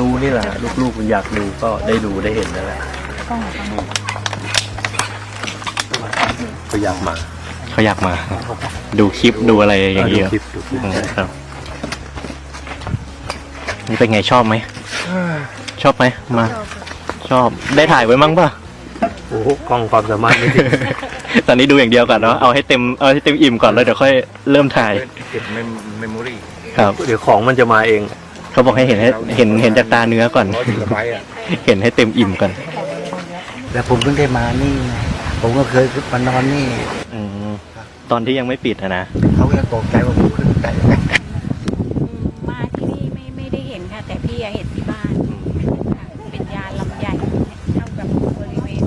ดูนี่แหละ ลูกๆมันอยากดูก็ได้ดูได้เห็นนั่นแหละกล้องกล้องเขาอยากมาเขาอยากมา ดูคลิปดูอะไรอย่างเงี้ยคลิปดูคลิปครับนี่เป็นไงชอบไหมชอบไหมมา ชอบได้ถ่ายไว้มั้งป่ะโอ้โหกล้องความสามารถไม่ถึงตอนนี้ดูอย่างเดียวก่อนเนาะเอาให้เต็มเอาให้เต็มอิ่มก่อนแล้วเดี๋ยวค่อยเริ่มถ่ายเก็บเมมโมรี่ครับ เดี๋ยวของมันจะมาเอง เขาบอกให้เห็นให้เห็นเห็นจากตาเนื้อก่อน ร้อยสิบไบต์อะเห็นให้เต็มอิ่มก่อนแล้วผมเพิ่งได้มานี่ไงผมก็เคยมานอนนี่อืมตอนที่ยังไม่ปิดอะนะเขายังตกใจว่าผมขึ้นไป อืมมาที่นี่ไม่ไม่ได้เห็นค่ะ แต่พี่อะเห็นที่บ้านค่ะเป็นยาลำใหญ่เท่ากับบริเวณ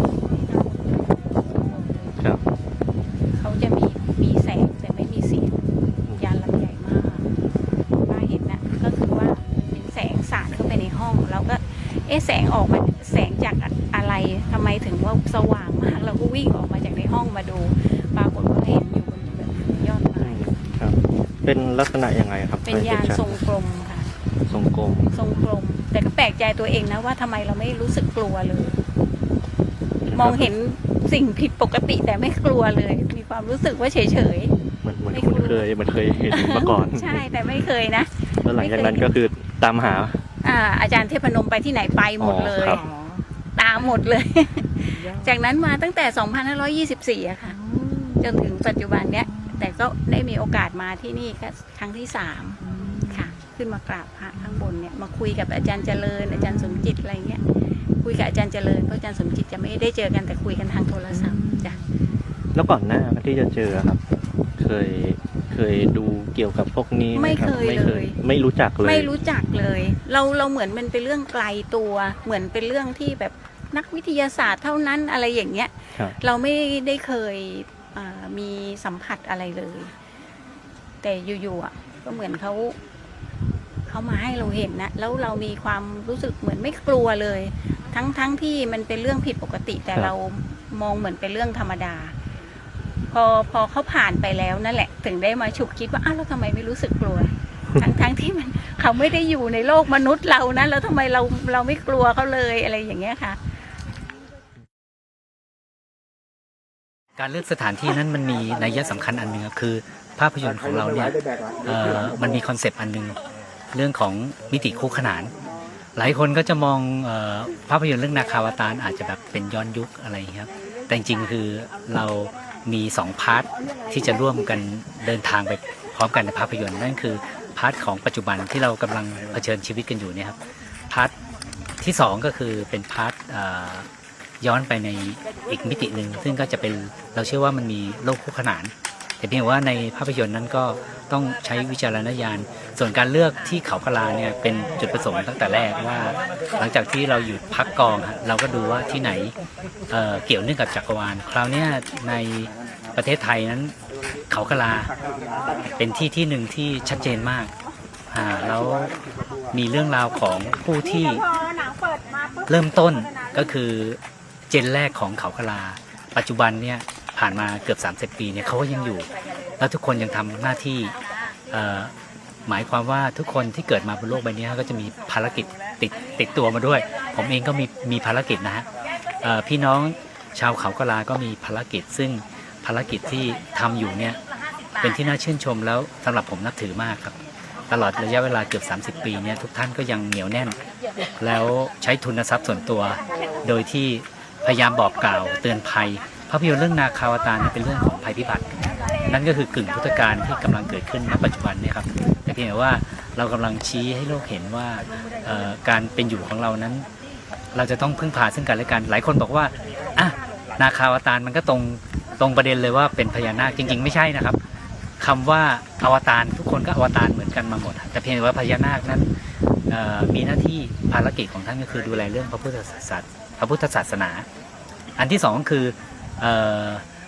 ครับ เขาจะมีมีแสงแต่ไม่มีเสียงยาลำใหญ่มากป้าเห็นนะก็คือว่าเป็นแสงสาดเข้าไปในห้องแล้วก็ เอ๊ะแสงออกมาแสงจากอะไรทำไมถึงว่าสว่างมากเราก็วิ่งออกมาจากในห้องมาดู ปรากฏว่าเห็นอยู่บนแบบยอดไม้ครับ เป็นลักษณะยังไงครับ เป็นยานไม่ห็ชัดทรงกลมค่ะ ทรงกลม ทรงกลม แต่ก็แปลกใจตัวเองนะว่าทำไมเราไม่รู้สึกกลัวเลย มองเห็นสิ่งผิดปกติแต่ไม่กลัวเลย มีความรู้สึกว่าเฉยเหมือนเหมือนคุ้นเคยเหมือนเคยเห็นมาก่อนๆใช่แต่ไม่เคยนะ แล้วหลังจากนั้นก็คือตามหา อ่าอาจารย์เทพนมไปที่ไหนไปหมดเลย อ๋อครับ ตามหมดเลย จากนั้นมาตั้งแต่ 2524อะค่ะ จนถึงปัจจุบันเนี้ย แต่ก็ได้มีโอกาสมาที่นี่ก็ครั้งที่สามค่ะ ขึ้นมากราบพระข้างบนเนี่ยมาคุยกับอาจารย์เจริญ อาจารย์สมจิตอะไรเงี้ยคุยกับอาจารย์เจริญเพราะอาจารย์สมจิตจะไม่ได้เจอกันแต่คุยกันทางโทรศัพท์จ้ะแล้วก่อนหน้าที่จะเจอครับ เคย เคยดูเกี่ยวกับพวกนี้หไม่รับเคย เลย ไม่รู้จักเลย ไม่รู้จักเลย เราเราเหมือนมันเป็นเรื่องไกลตัว เหมือนเป็นเรื่องที่แบบนักวิทยาศาสตร์เท่านั้นอะไรอย่างเงี้ย ครับ เราไม่ได้เคยอ่ามีสัมผัสอะไรเลย แต่อยู่ๆอะก็เหมือนเขาเขามาให้เราเห็นนะแล้วเรามีความรู้สึกเหมือนไม่กลัวเลย ทั้งทั้งที่มันเป็นเรื่องผิดปกติ แต่ครับ เรามองเหมือนเป็นเรื่องธรรมดา พอพอเขาผ่านไปแล้วนั่นแหละ ถึงได้มาฉุกคิดว่าอ้าวแล้วทำไมไม่รู้สึกกลัว ทั้งทั้งที่มันเขาไม่ได้อยู่ในโลกมนุษย์เรานะแล้วทำไมเราเราไม่กลัวเขาเลยอะไรอย่างเงี้ยค่ะ การเลือกสถานที่นั้นมันมีนัยสำคัญอันหนึ่งครับคือ ภาพยนตร์ของเราเนี่ยเอ่อมันมีคอนเซปต์อันหนึ่งเรื่องของมิติคู่ขนาน หลายคนก็จะมองเออภาพยนตร์เรื่องนาคาวตารอาจจะแบบเป็นย้อนยุคอะไรอย่างเงี้ยครับแต่จริงๆคือเรา มีสองพาร์ทที่จะร่วมกันเดินทางไปพร้อมกันในภาพยนตร์นั่นคือพาร์ทของปัจจุบันที่เรากำลังเผชิญชีวิตกันอยู่เนี่ยครับพาร์ทที่สองก็คือเป็นพาร์ทย้อนไปในอีกมิติหนึ่งซึ่งก็จะเป็นเราเชื่อว่ามันมีโลกคู่ขนาน แต่เพียงว่าในภาพยนตร์นั้นก็ต้องใช้วิจารณญาณ ส่วนการเลือกที่เขากะลาเนี่ยเป็นจุดประสงค์ตั้งแต่แรกว่า หลังจากที่เราหยุดพักกองฮะเราก็ดูว่าที่ไหนเเกี่ยวเนื่องกับจักรวาล คราวนี้ในประเทศไทยนั้น เขากลาเป็นที่ที่หนึ่งที่ชัดเจนมากอ่าแล้วมีเรื่องราวของผู้ที่เริ่มต้นก็คือเจนแรกของเขากลา ปัจจุบันเนี่ย ผ่านมาเกือบ 30 ปีเนี่ยเขาก็ยังอยู่ แล้วทุกคนยังทำหน้าที่หมายความว่าทุกคนที่เกิดมาบนโลกใบนี้ก็จะมีภารกิจติดติดตัวมาด้วย ผมเองก็มีมีภารกิจนะฮะพี่น้องชาวเขากะลาก็มีภารกิจ ซึ่งภารกิจที่ทำอยู่เนี่ยเป็นที่น่าชื่นชมแล้วสำหรับผมนับถือมากครับ ตลอดระยะเวลาเกือบ 30 ปีเนี่ยทุกท่านก็ยังเหนียวแน่น แล้วใช้ทุนทรัพย์ส่วนตัว โดยที่พยายามบอกกล่าวเตือนภัยาพยนตร์เรื่องนาคาวตารเนี่เป็นเรื่องของภัยพิบัติ นั่นก็คือกึ่งพุทธการที่กำลังเกิดขึ้นณปัจจุบันนี่ครับแต่เพียงแต่ว่าเรากำลังชี้ให้โลกเห็นว่าการเป็นอยู่ของเรานั้น เราจะต้องพึ่งพาซึ่งกันและกัน หลายคนบอกว่าอะนาคาวตารมันก็ตรงตรงประเด็นเลยว่าเป็นพญานาคจริง ๆ ไม่ใช่นะครับคำว่าอวตารทุกคนก็อวตารเหมือนกันมาหมด แต่เพียงแต่ว่าพญานาคนั้นมีหน้าที่ภารกิจของท่านก็คือดูแลเรื่องพระพุทธศาสนาพระพุทธศาสนา อันที่สองก็คือ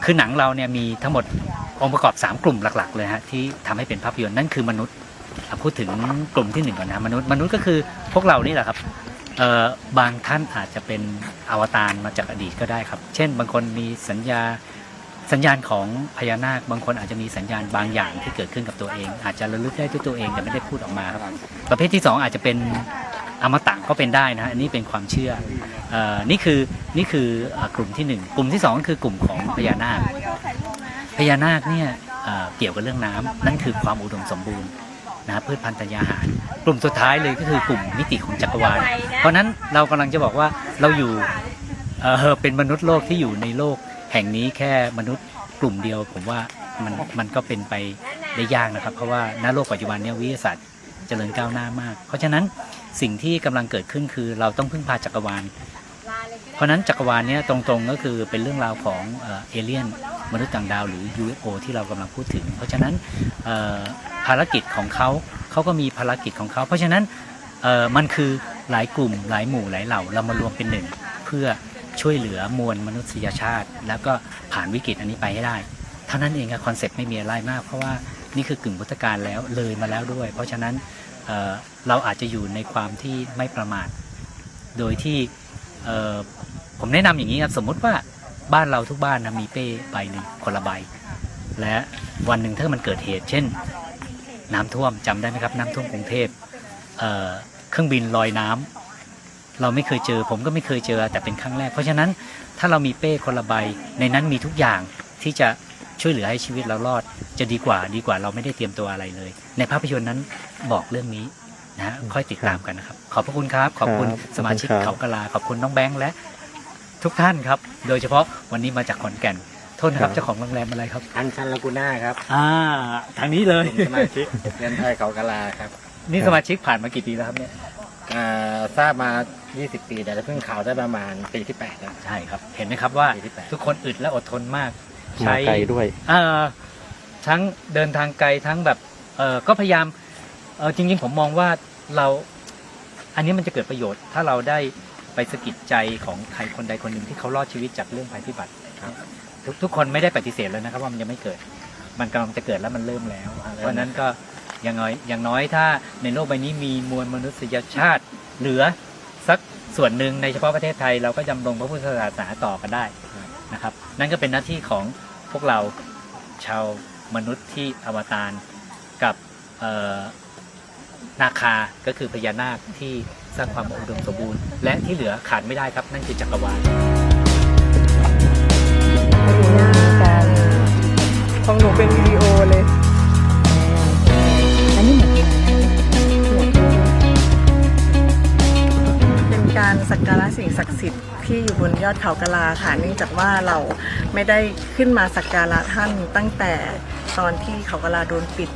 คือหนังเราเนี่ยมีทั้งหมดองค์ประกอบ 3 กลุ่มหลัก ๆ เลยฮะที่ทำให้เป็นภาพยนตร์นั่นคือมนุษย์อะพูดถึงกลุ่มที่หนึ่งก่อนนะมนุษย์มนุษย์ก็คือพวกเรานี่แหละครับบางท่านอาจจะเป็นอวตารมาจากอดีตก็ได้ครับ เช่น บางคนมีสัญญาสัญญาณของพญานาค บางคนอาจจะมีสัญญาณบางอย่างที่เกิดขึ้นกับตัวเอง อาจจะระลึกได้ด้วยตัวเองแต่ไม่ได้พูดออกมาครับประเภทที่สองอาจจะเป็นอมตะก็เป็นได้นะอันนี้เป็นความเชื่อ นี่คือนี่คืออกลุ่มที่หนึ่งกลุ่มที่สองคือกลุ่มของพญานาค พญานาคเนี่ยเเกี่ยวกับเรื่องน้ำนั่นคือความอุดมสมบูรณ์นะพืชพันธุ์ธัญญาหาร กลุ่มสุดท้ายเลยก็คือกลุ่มมิติของจักรวาล เพราะนั้นเรากำลังจะบอกว่าเราอยู่เออเป็นมนุษย์โลกที่อยู่ในโลกแห่งนี้แค่มนุษย์กลุ่มเดียว ผมว่ามันมันก็เป็นไปได้ยากนะครับ เพราะว่าณโลกปัจจุบันเนี่ยวิทยาศาสตร์เจริญก้าวหน้ามาก เพราะฉะนั้นสิ่งที่กำลังเกิดขึ้นคือเราต้องพึ่งพาจักรวาล เพราะนั้นจักรวาลนี้ตรงๆก็คือเป็นเรื่องราวของเอเลี่ยนมนุษย์ต่างดาวหรือ UFO ที่เรากำลังพูดถึง เพราะฉะนั้นภารกิจของเขาเขาก็มีภารกิจของเขา เพราะฉะนั้นมันคือหลายกลุ่มหลายหมู่หลายเหล่าเรามารวมเป็นหนึ่งเพื่อช่วยเหลือมวลมนุษยชาติ แล้วก็ผ่านวิกฤตอันนี้ไปให้ได้เท่านั้นเองครับคอนเซ็ปต์ไม่มีอะไรมาก เพราะว่านี่คือกึ่งพุทธการแล้วเลยมาแล้วด้วย เพราะฉะนั้นเเราอาจจะอยู่ในความที่ไม่ประมาท โดยที่ ผมแนะนำอย่างนี้ครับสมมุติว่าบ้านเราทุกบ้านนะมีเป้ใบหนึ่งคนละใบ และวันหนึ่งถ้ามันเกิดเหตุ เช่น น้ำท่วมจำได้ไหมครับ น้ำท่วมกรุงเทพเเครื่องบินลอยน้ำเราไม่เคยเจอ ผมก็ไม่เคยเจอแต่เป็นครั้งแรก เพราะฉะนั้นถ้าเรามีเป้คนละใบ ในนั้นมีทุกอย่างที่จะช่วยเหลือให้ชีวิตเรารอดจะดีกว่าดีกว่าเราไม่ได้เตรียมตัวอะไรเลย ในภาพยนตร์นั้นบอกเรื่องนี้ นะฮะค่อยติดตามกันนะครับ ขอบพระคุณครับ ขอบคุณครับสมาชิกขอบคุณครับเขากะลา ขอบคุณน้องแบงค์และทุกท่านครับ โดยเฉพาะวันนี้มาจากขอนแก่นโทษนะครับเจ้าของโรงแรมอะไรครับ อันชันลากูน่าครับ อ่า ทางนี้เลยสมาชิกเรียนไทยเขากะลาครับ นี่สมาชิกผ่านมากี่ปีแล้วครับเนี่ยอ่าทราบมา 20 ปีแต่เพิ่งข่าวได้ประมาณปีที่8แล้วใช่ครับ เห็นไหมครับว่าปีที่แปดทุกคนอึดและอดทนมากมาไกลด้วยเอ่อทั้งเดินทางไกลทั้งแบบเออก็พยายามเออจริงๆผมมองว่า เราอันนี้มันจะเกิดประโยชน์ ถ้าเราได้ไปสะกิดใจของใครคนใดคนหนึ่งที่เขารอดชีวิตจากเรื่องภัยพิบัติครับทุกทุกคนไม่ได้ปฏิเสธเลยนะครับว่ามันยังไม่เกิด มันกำลังจะเกิดแล้วมันเริ่มแล้ว เพราะฉะนั้นก็อย่างน้อยอย่างน้อยถ้าในโลกใบนี้มีมวลมนุษยชาติเหลือสักส่วนหนึ่งในเฉพาะประเทศไทยเราก็ยำรงพระพุทธศาสนาต่อกันได้นะครับ นั่นก็เป็นหน้าที่ของพวกเราชาวมนุษย์ที่อวตารกับเอ่อ นาคาก็คือพญานาคที่สร้างความอุดมสมบูรณ์ และที่เหลือขาดไม่ได้ครับ นั่นคือจักรวาลของหนูเป็นวิดีโอเลยอันนี้เหมือนกันะเป็นการสักการะสิ่งศักดิ์สิทธิ์ที่อยู่บนยอดเขากะลาค่ะเนื่องจากว่าเราไม่ได้ขึ้นมาสักการะท่านตั้งแต่ตอนที่เขากะลาโดนปิด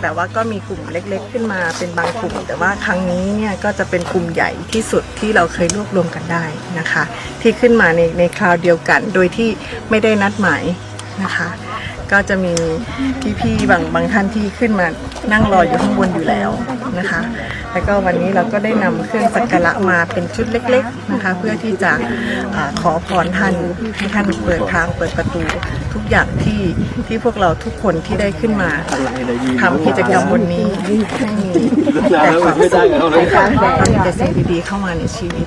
แต่ว่าก็มีกลุ่มเล็ก ๆ ขึ้นมาเป็นบางกลุ่ม แต่ว่าครั้งนี้เนี่ยก็จะเป็นกลุ่มใหญ่ที่สุดที่เราเคยรวบรวมกันได้นะคะ ที่ขึ้นมาในในคราวเดียวกัน โดยที่ไม่ได้นัดหมายนะคะ ก็จะมีพี่ๆบางบางท่านที่ขึ้นมานั่งรออยู่ข้างบนอยู่แล้วนะคะ แล้วก็วันนี้เราก็ได้นำเครื่องสักการะมาเป็นชุดเล็ก ๆนะคะ เพื่อที่จะอาขอพรท่านให้ท่านเปิดทางเปิดประตูทุกอย่างที่ที่พวกเราทุกคนที่ได้ขึ้นมาทำกิจกรรมบนนี้ให้มีแต่ความสุขให้มีแต่สิ่งดีๆเข้ามาในชีวิต